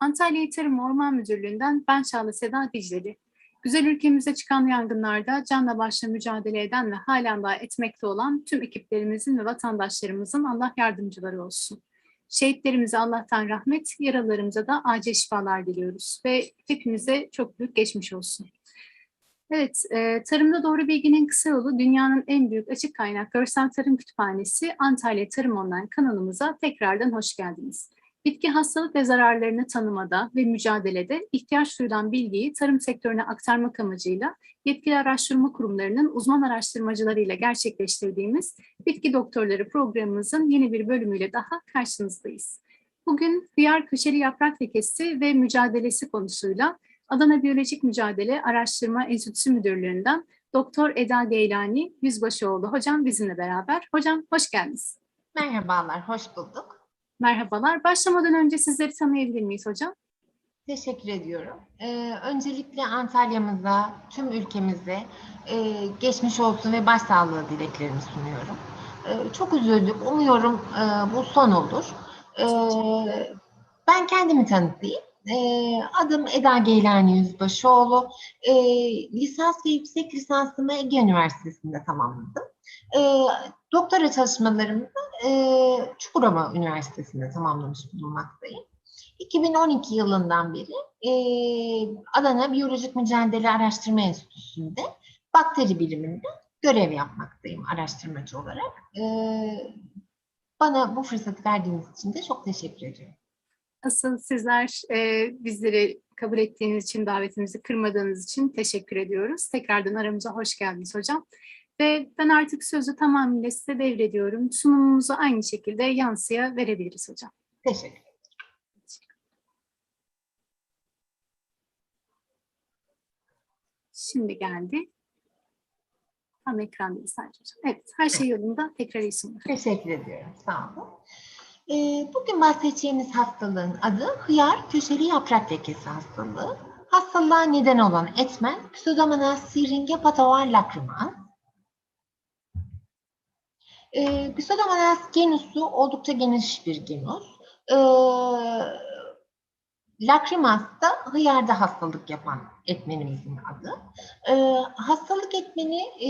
Antalya Tarım Orman Müdürlüğü'nden ben Çağla Seda Dicleli. Güzel ülkemize çıkan yangınlarda canla başla mücadele eden ve halen daha etmekte olan tüm ekiplerimizin ve vatandaşlarımızın Allah yardımcıları olsun. Şehitlerimize Allah'tan rahmet, yaralarımıza da acil şifalar diliyoruz ve hepimize çok büyük geçmiş olsun. Evet, e, Tarımda Doğru Bilginin Kısa Yolu dünyanın en büyük açık kaynak görsel tarım kütüphanesi Antalya Tarım Online kanalımıza tekrardan hoş geldiniz. Bitki hastalık ve zararlarını tanımada ve mücadelede ihtiyaç duyulan bilgiyi tarım sektörüne aktarmak amacıyla yetkili araştırma kurumlarının uzman araştırmacılarıyla gerçekleştirdiğimiz Bitki Doktorları programımızın yeni bir bölümüyle daha karşınızdayız. Bugün hıyar köşeli yaprak lekesi ve mücadelesi konusuyla Adana Biyolojik Mücadele Araştırma Enstitüsü Müdürlüğü'nden Doktor Eda Geylani Yüzbaşıoğlu hocam bizimle beraber. Hocam hoş geldiniz. Merhabalar, hoş bulduk. Merhabalar. Başlamadan önce sizleri tanıyabilir miyiz hocam? Teşekkür ediyorum. Ee, öncelikle Antalya'mıza, tüm ülkemize e, geçmiş olsun ve başsağlığı dileklerimi sunuyorum. Ee, çok üzüldük. Umuyorum e, bu son olur. Ee, ben kendimi tanıtayım. Ee, adım Eda Geylani Yüzbaşıoğlu. Ee, lisans ve yüksek lisansımı Ege Üniversitesi'nde tamamladım. Ee, doktora çalışmalarımı e, Çukurova Üniversitesi'nde tamamlamış bulunmaktayım. 2012 yılından beri e, Adana Biyolojik Mücadele Araştırma Enstitüsü'nde bakteri biliminde görev yapmaktayım araştırmacı olarak. E, bana bu fırsatı verdiğiniz için de çok teşekkür ediyorum. Asıl sizler e, bizleri kabul ettiğiniz için, davetimizi kırmadığınız için teşekkür ediyoruz. Tekrardan aramıza hoş geldiniz hocam. Ve ben artık sözü tamamıyla size devrediyorum. Sunumumuzu aynı şekilde yansıya verebiliriz hocam. Teşekkür ederim. Şimdi geldi. Tam ekranda sadece. Evet, her şey yolunda. Tekrar iyi sunumlar. Teşekkür ediyorum. Sağ olun. Ee, bugün bahsedeceğimiz hastalığın adı hıyar köşeli yaprak lekesi hastalığı. Hastalığa neden olan etmen Pseudomonas syringe patovar lacryma. Ee, Pseudomonas genusu oldukça geniş bir genus. Ee, Lacrimas da hıyarda hastalık yapan etmenimizin adı. Ee, hastalık etmeni e,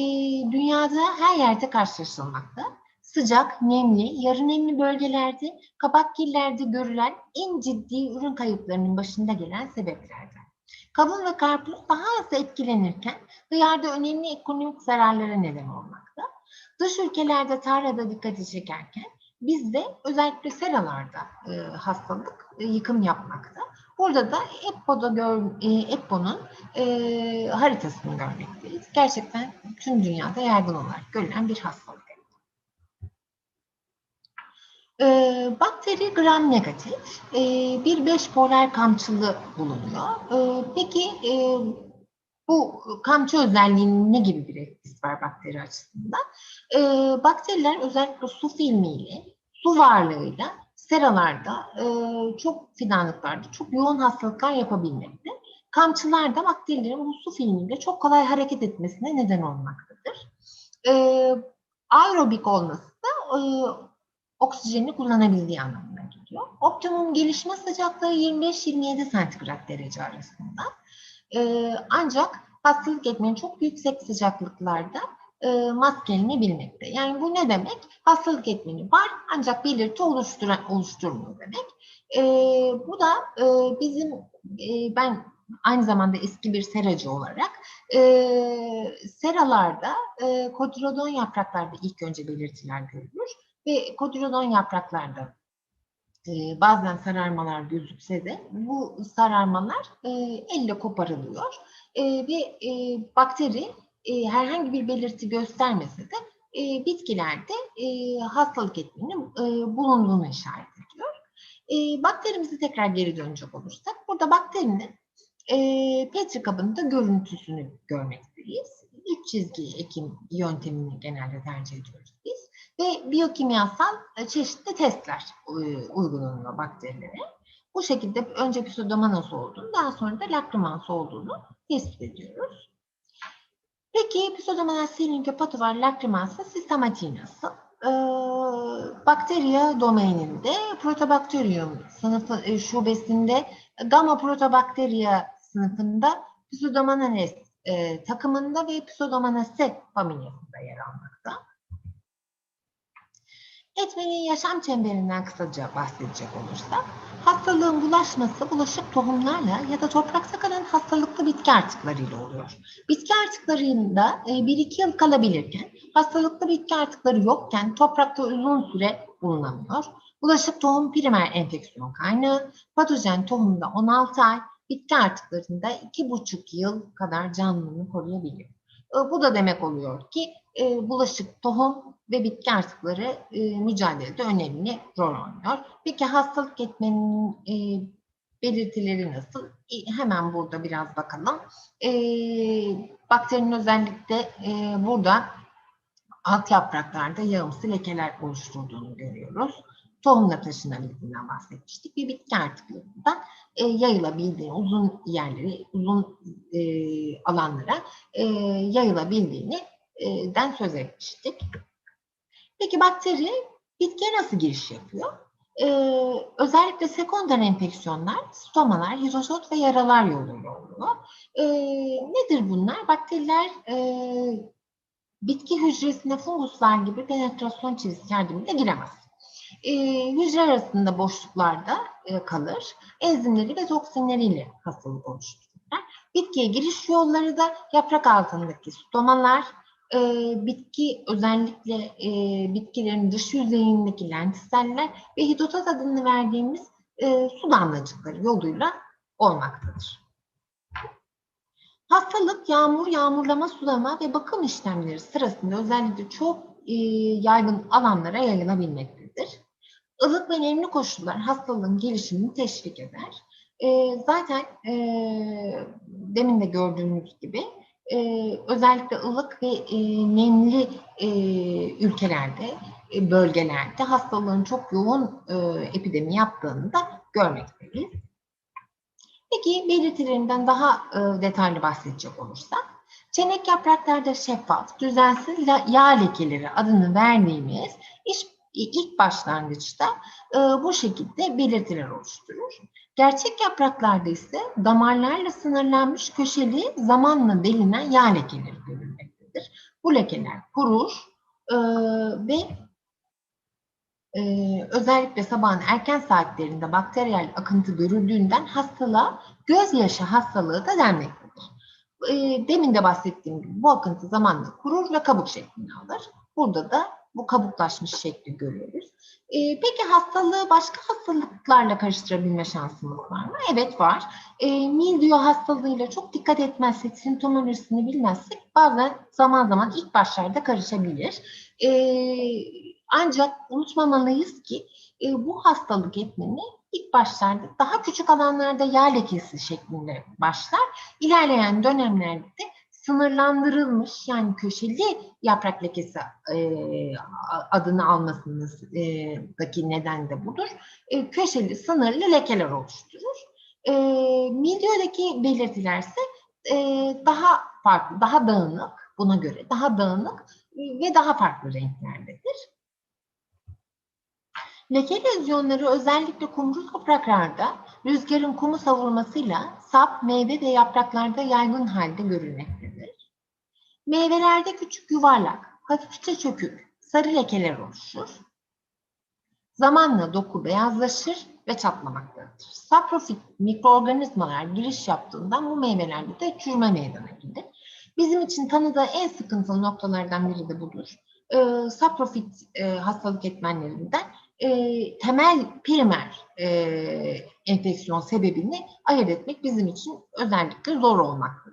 dünyada her yerde karşılaşılmakta. Sıcak, nemli, yarı nemli bölgelerde, kabakkillerde görülen en ciddi ürün kayıplarının başında gelen sebeplerden. Kavun ve karpuz daha az etkilenirken hıyarda önemli ekonomik zararlara neden olmakta. Dış ülkelerde tarlada dikkati çekerken bizde özellikle seralarda e, hastalık e, yıkım yapmakta. Burada da EPPO'da gör, e, EPPO'nun e, haritasını görmekteyiz. Gerçekten tüm dünyada yaygın olarak görülen bir hastalık. E, bakteri gram negatif, e, bir beş polar kamçılı bulunuyor. E, peki e, bu kamçı özelliğinin ne gibi bir etkisi var bakteri açısından? E, bakteriler özellikle su filmiyle, su varlığıyla seralarda, e, çok fidanlıklarda çok yoğun hastalıklar yapabilmekte. Kamçılar da bakterilerin bu su filmiyle çok kolay hareket etmesine neden olmaktadır. E, aerobik olması da e, oksijeni kullanabildiği anlamına geliyor. Optimum gelişme sıcaklığı 25-27 santigrat derece arasında. E, ancak hastalık etmenin çok yüksek sıcaklıklarda e, maskelenebilmekte. Yani bu ne demek? Hastalık etmeni var ancak belirti oluşturan, oluşturmuyor demek. E, bu da e, bizim, e, ben aynı zamanda eski bir seracı olarak e, seralarda e, kotirodon yapraklarda ilk önce belirtiler görülür ve kotirodon yapraklarda e, bazen sararmalar gözükse de bu sararmalar e, elle koparılıyor e, ve e, bakteri e, herhangi bir belirti göstermese de e, bitkilerde e, hastalık etmenin e, bulunduğunu işaret ediyor. E, bakterimizi tekrar geri dönecek olursak, burada bakterinin e, Petri kabında görüntüsünü görmekteyiz. Üç çizgi ekim yöntemini genelde tercih ediyoruz biz. Ve biyokimyasal e, çeşitli testler e, uygulanıyor bakterilere. Bu şekilde önce pseudomonas olduğunu, daha sonra da lacrimans olduğunu tespit ediyoruz. Peki Pseudomonas syringe patovar lacrymansa sistematiği nasıl? e, bakteriya domaininde Protobacterium sınıfı e, şubesinde Gamma Protobacteria sınıfında Pseudomonas e, takımında ve Pseudomonaceae familyasında yer almakta. Etmenin yaşam çemberinden kısaca bahsedecek olursak, hastalığın bulaşması bulaşık tohumlarla ya da toprakta kalan hastalıklı bitki artıklarıyla oluyor. Bitki artıklarında 1-2 yıl kalabilirken, hastalıklı bitki artıkları yokken toprakta uzun süre bulunamıyor. Bulaşık tohum primer enfeksiyon kaynağı, patojen tohumda 16 ay, bitki artıklarında 2,5 yıl kadar canlılığını koruyabiliyor. E, Bu da demek oluyor ki e, bulaşık tohum ve bitki artıkları e, mücadelede önemli rol oynuyor. Peki hastalık etmenin e, belirtileri nasıl? E, hemen burada biraz bakalım. E, bakterinin özellikle e, burada alt yapraklarda yağımsı lekeler oluşturduğunu görüyoruz. Tohumla taşınabildiğinden bahsetmiştik ve bitki artıklarından e, yayılabildiğini, uzun yerleri, uzun e, alanlara e, yayılabildiğini den söz etmiştik. Peki bakteri bitkiye nasıl giriş yapıyor? Ee, özellikle sekonder enfeksiyonlar, stomalar, hidrozot ve yaralar yoluyla oluyor. Ee, nedir bunlar? Bakteriler e, bitki hücresine funguslar gibi penetrasyon çizgisi yardımıyla giremez. Ee, hücre arasında boşluklarda e, kalır. Enzimleri ve toksinleriyle hastalık oluştururlar. Bitkiye giriş yolları da yaprak altındaki stomalar, e, bitki özellikle e, bitkilerin dış yüzeyindeki lentiseller ve hidotat adını verdiğimiz e, su damlacıkları yoluyla olmaktadır. Hastalık yağmur, yağmurlama, sulama ve bakım işlemleri sırasında özellikle çok e, yaygın alanlara yayılabilmektedir. Ilık ve nemli koşullar hastalığın gelişimini teşvik eder. E, zaten e, demin de gördüğümüz gibi e, özellikle ılık ve e, nemli e, ülkelerde, e, bölgelerde hastalığın çok yoğun e, epidemi yaptığını da görmekteyiz. Peki belirtilerinden daha e, detaylı bahsedecek olursak, çenek yapraklarda şeffaf, düzensiz yağ lekeleri adını verdiğimiz iş, ilk başlangıçta e, bu şekilde belirtiler oluşturur. Gerçek yapraklarda ise damarlarla sınırlanmış köşeli zamanla delinen yağ lekeleri görülmektedir. Bu lekeler kurur e, ve e, özellikle sabahın erken saatlerinde bakteriyel akıntı görüldüğünden hastalığa gözyaşı hastalığı da denmektedir. E, demin de bahsettiğim gibi bu akıntı zamanla kurur ve kabuk şeklini alır. Burada da bu kabuklaşmış şekli görüyoruz. E, peki hastalığı başka hastalıklarla karıştırabilme şansımız var mı? Evet var. E, mildiyo hastalığıyla çok dikkat etmezsek, simptomolojisini bilmezsek bazen zaman zaman ilk başlarda karışabilir. E, ancak unutmamalıyız ki e, bu hastalık etmeni ilk başlarda daha küçük alanlarda yağ lekesi şeklinde başlar. İlerleyen dönemlerde de sınırlandırılmış yani köşeli yaprak lekesi e, adını almasındaki neden de budur. E, köşeli sınırlı lekeler oluşturur. E, milyodaki belirtiler ise e, daha farklı, daha dağınık buna göre daha dağınık ve daha farklı renklerdedir. Leke lezyonları özellikle kumru topraklarda rüzgarın kumu savurmasıyla sap, meyve ve yapraklarda yaygın halde görülmektedir. Meyvelerde küçük yuvarlak, hafifçe çökük, sarı lekeler oluşur. Zamanla doku beyazlaşır ve çatlamaktadır. Saprofit mikroorganizmalar giriş yaptığından bu meyvelerde de çürüme meydana gelir. Bizim için tanıda en sıkıntılı noktalardan biri de budur. E, saprofit e, hastalık etmenlerinden e, temel primer e, enfeksiyon sebebini ayırt etmek bizim için özellikle zor olmaktadır.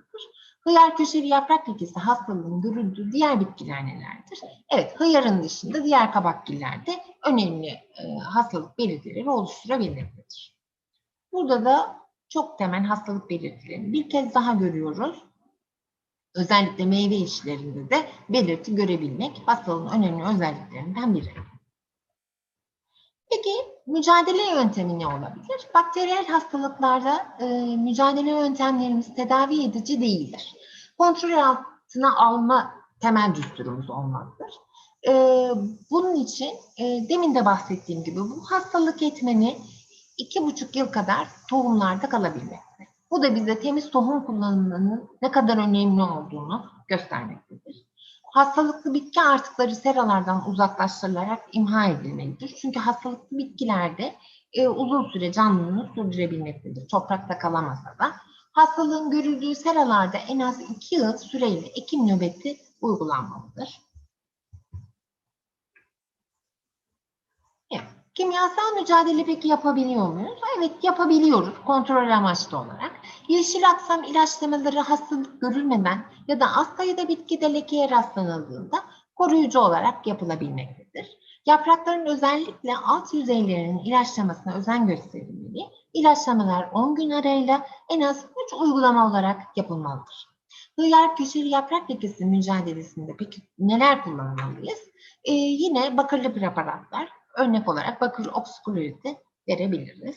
Hıyar köşeli yaprak lekesi hastalığın görüldüğü diğer bitkiler nelerdir? Evet, hıyarın dışında diğer kabakgillerde önemli e, hastalık belirtileri oluşturabilmektedir. Burada da çok temel hastalık belirtilerini bir kez daha görüyoruz. Özellikle meyve işlerinde de belirti görebilmek hastalığın önemli özelliklerinden biri. Peki mücadele yöntemi ne olabilir? Bakteriyel hastalıklarda e, mücadele yöntemlerimiz tedavi edici değildir. Kontrol altına alma temel düsturumuz olmalıdır. E, bunun için e, demin de bahsettiğim gibi bu hastalık etmeni iki buçuk yıl kadar tohumlarda kalabilmekte. Bu da bize temiz tohum kullanımının ne kadar önemli olduğunu göstermektedir. Hastalıklı bitki artıkları seralardan uzaklaştırılarak imha edilmelidir. Çünkü hastalıklı bitkilerde e, uzun süre canlılığını sürdürebilmektedir. Toprakta kalamasa da. Hastalığın görüldüğü seralarda en az iki yıl süreyle ekim nöbeti uygulanmalıdır. Evet. Kimyasal mücadele peki yapabiliyor muyuz? Evet yapabiliyoruz kontrol amaçlı olarak. Yeşil aksam ilaçlamaları hastalık görülmeden ya da az sayıda bitkide lekeye rastlanıldığında koruyucu olarak yapılabilmektedir. Yaprakların özellikle alt yüzeylerinin ilaçlamasına özen gösterilmeli. İlaçlamalar 10 gün arayla en az 3 uygulama olarak yapılmalıdır. Hıyar köşeli yaprak lekesi mücadelesinde peki neler kullanmalıyız? Ee, yine bakırlı preparatlar, örnek olarak bakır oksiklorid'i verebiliriz.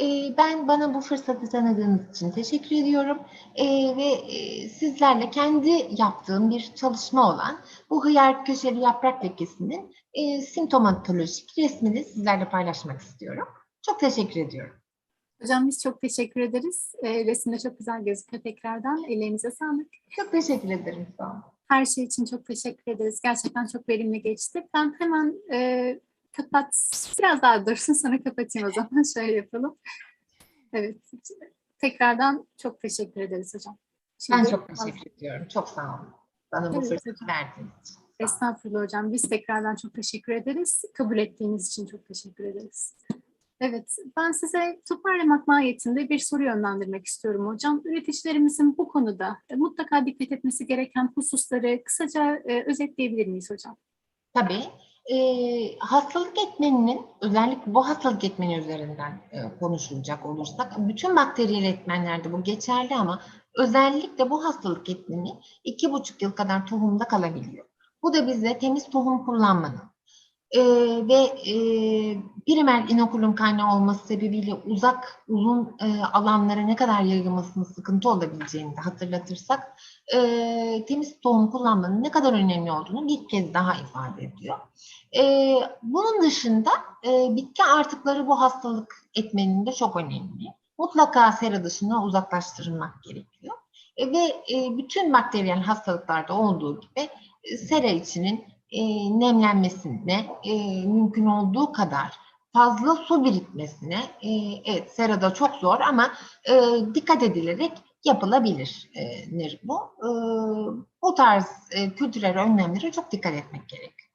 Ee, ben bana bu fırsatı tanıdığınız için teşekkür ediyorum. Ee, ve e, sizlerle kendi yaptığım bir çalışma olan bu hıyar köşeli yaprak lekesinin e, simptomatolojik resmini sizlerle paylaşmak istiyorum. Çok teşekkür ediyorum. Hocam biz çok teşekkür ederiz. E, resimde çok güzel gözüküyor tekrardan. Ellerinize sağlık. Çok teşekkür ederim. Sağ olun. Her şey için çok teşekkür ederiz. Gerçekten çok verimli geçti. Ben hemen e, kapat, biraz daha dursun sonra kapatayım o zaman. Şöyle yapalım. Evet. Tekrardan çok teşekkür ederiz hocam. Ben Şimdi- çok teşekkür ediyorum. Çok sağ olun. Bana bu Evet, fırsatı hocam. verdiğiniz için. Estağfurullah hocam. Biz tekrardan çok teşekkür ederiz. Kabul ettiğiniz için çok teşekkür ederiz. Evet, ben size toparlamak mahiyetinde bir soru yönlendirmek istiyorum hocam. Üreticilerimizin bu konuda e, mutlaka dikkat etmesi gereken hususları kısaca e, özetleyebilir miyiz hocam? Tabii. Ee, hastalık etmeninin özellikle bu hastalık etmeni üzerinden e, konuşulacak olursak bütün bakteriyel etmenlerde bu geçerli ama özellikle bu hastalık etmeni iki buçuk yıl kadar tohumda kalabiliyor. Bu da bize temiz tohum kullanmanın e, ve e, primer inokulum kaynağı olması sebebiyle uzak uzun e, alanlara ne kadar yayılmasının sıkıntı olabileceğini de hatırlatırsak e, temiz tohum kullanmanın ne kadar önemli olduğunu bir kez daha ifade ediyor. E, bunun dışında e, bitki artıkları bu hastalık etmeninde çok önemli. Mutlaka sera dışına uzaklaştırılmak gerekiyor. E, ve e, bütün bakteriyel hastalıklarda olduğu gibi e, sera içinin e, nemlenmesine e, mümkün olduğu kadar fazla su birikmesine e, evet serada çok zor ama e, dikkat edilerek yapılabilir e, bu. E, bu tarz e, kültürel önlemlere çok dikkat etmek gerekiyor.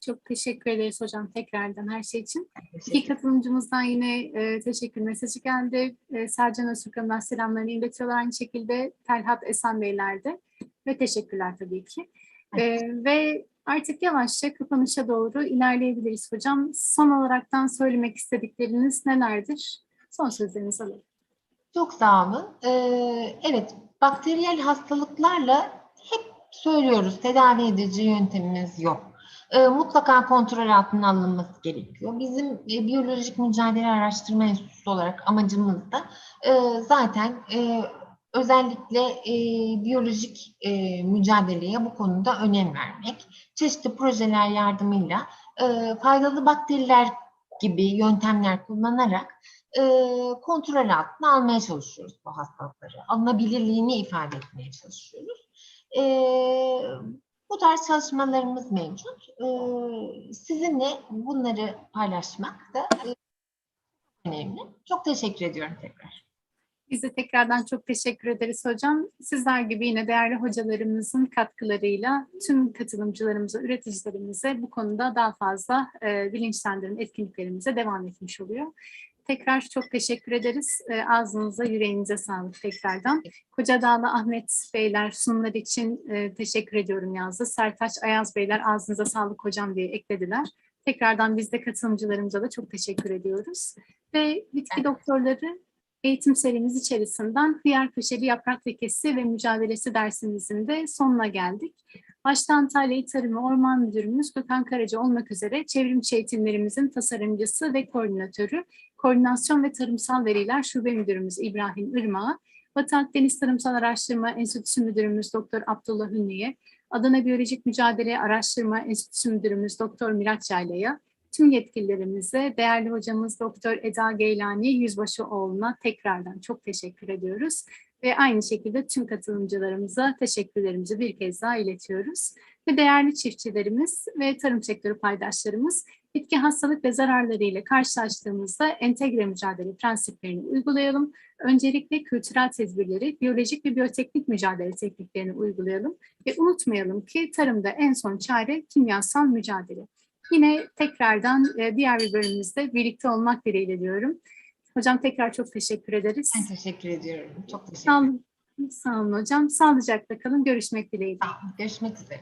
Çok teşekkür ederiz hocam tekrardan her şey için. İki katılımcımızdan yine e, teşekkür mesajı geldi. E, Sercan Öztürk'den selamlarını iletiyorlar aynı şekilde Telhat Esen Beyler de ve teşekkürler tabii ki. E, ve artık yavaşça kapanışa doğru ilerleyebiliriz hocam. Son olaraktan söylemek istedikleriniz nelerdir? Son sözlerinizi alalım. Çok sağ olun. Ee, evet, bakteriyel hastalıklarla hep söylüyoruz tedavi edici yöntemimiz yok. Ee, mutlaka kontrol altına alınması gerekiyor. Bizim e, Biyolojik Mücadele Araştırma Enstitüsü olarak amacımız da e, zaten e, özellikle e, biyolojik e, mücadeleye bu konuda önem vermek. Çeşitli projeler yardımıyla e, faydalı bakteriler gibi yöntemler kullanarak e, kontrol altına almaya çalışıyoruz bu hastalıkları. Alınabilirliğini ifade etmeye çalışıyoruz. E, bu tarz çalışmalarımız mevcut. E, sizinle bunları paylaşmak da e, önemli. Çok teşekkür ediyorum tekrar. Biz de tekrardan çok teşekkür ederiz hocam. Sizler gibi yine değerli hocalarımızın katkılarıyla tüm katılımcılarımıza, üreticilerimize bu konuda daha fazla e, bilinçlendirme etkinliklerimize devam etmiş oluyor. Tekrar çok teşekkür ederiz. E, ağzınıza, yüreğinize sağlık tekrardan. Koca Dağlı Ahmet Beyler sunumlar için e, teşekkür ediyorum yazdı. Sertaç Ayaz Beyler ağzınıza sağlık hocam diye eklediler. Tekrardan biz de katılımcılarımıza da çok teşekkür ediyoruz. Ve bitki doktorları eğitim serimiz içerisinden hıyar köşeli yaprak lekesi ve mücadelesi dersimizin de sonuna geldik. Başta Antalya İl Tarım ve Orman Müdürümüz Gökhan Karaca olmak üzere çevrimçi eğitimlerimizin tasarımcısı ve koordinatörü, Koordinasyon ve Tarımsal Veriler Şube Müdürümüz İbrahim Irmak'a, Batı Akdeniz Tarımsal Araştırma Enstitüsü Müdürümüz Doktor Abdullah Ünlü'ye, Adana Biyolojik Mücadele Araştırma Enstitüsü Müdürümüz Doktor Miraç Yayla'ya, tüm yetkililerimize, değerli hocamız Doktor Eda Geylani Yüzbaşıoğlu'na tekrardan çok teşekkür ediyoruz. Ve aynı şekilde tüm katılımcılarımıza teşekkürlerimizi bir kez daha iletiyoruz. Ve değerli çiftçilerimiz ve tarım sektörü paydaşlarımız bitki hastalık ve zararları ile karşılaştığımızda entegre mücadele prensiplerini uygulayalım. Öncelikle kültürel tedbirleri, biyolojik ve biyoteknik mücadele tekniklerini uygulayalım ve unutmayalım ki tarımda en son çare kimyasal mücadele. Yine tekrardan e, diğer bir bölümümüzde birlikte olmak dileğiyle diyorum. Hocam tekrar çok teşekkür ederiz. Ben teşekkür ediyorum. Çok teşekkür Sağ ederim. olun, sağ olun hocam. Sağlıcakla kalın. Görüşmek dileğiyle. Görüşmek üzere.